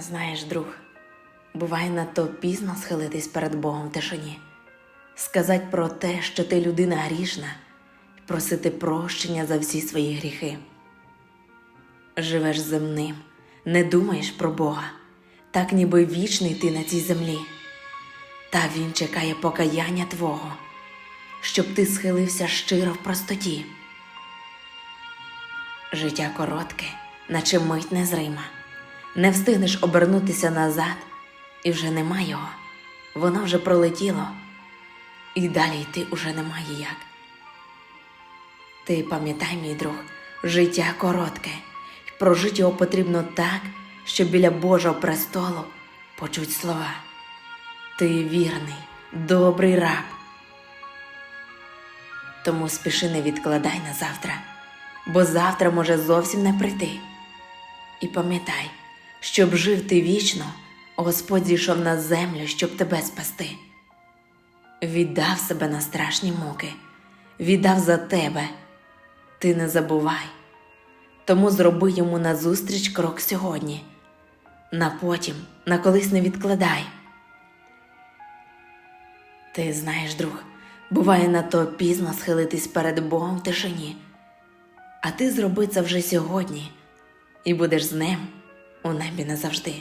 Знаєш, друг, буває надто пізно схилитись перед Богом в тишині, сказати про те, що ти людина грішна, просити прощення за всі свої гріхи. Живеш земним, не думаєш про Бога, так ніби вічний ти на цій землі. Та Він чекає покаяння Твого, щоб ти схилився щиро в простоті. Життя коротке, наче мить незрима. Не встигнеш обернутися назад, і вже нема його. Воно вже пролетіло, і далі йти уже немає як. Ти пам'ятай, мій друг, життя коротке, і прожити його потрібно так, щоб біля Божого престолу почуть слова. Ти вірний, добрий раб. Тому спіши не відкладай на завтра, бо завтра може зовсім не прийти. І пам'ятай, щоб жив ти вічно, Господь зійшов на землю, щоб тебе спасти. Віддав себе на страшні муки, віддав за тебе. Ти не забувай. Тому зроби йому назустріч крок сьогодні. На потім, на колись не відкладай. Ти знаєш, друг, буває надто пізно схилитись перед Богом в тишині. А ти зроби це вже сьогодні, і будеш з ним у небі назавжди.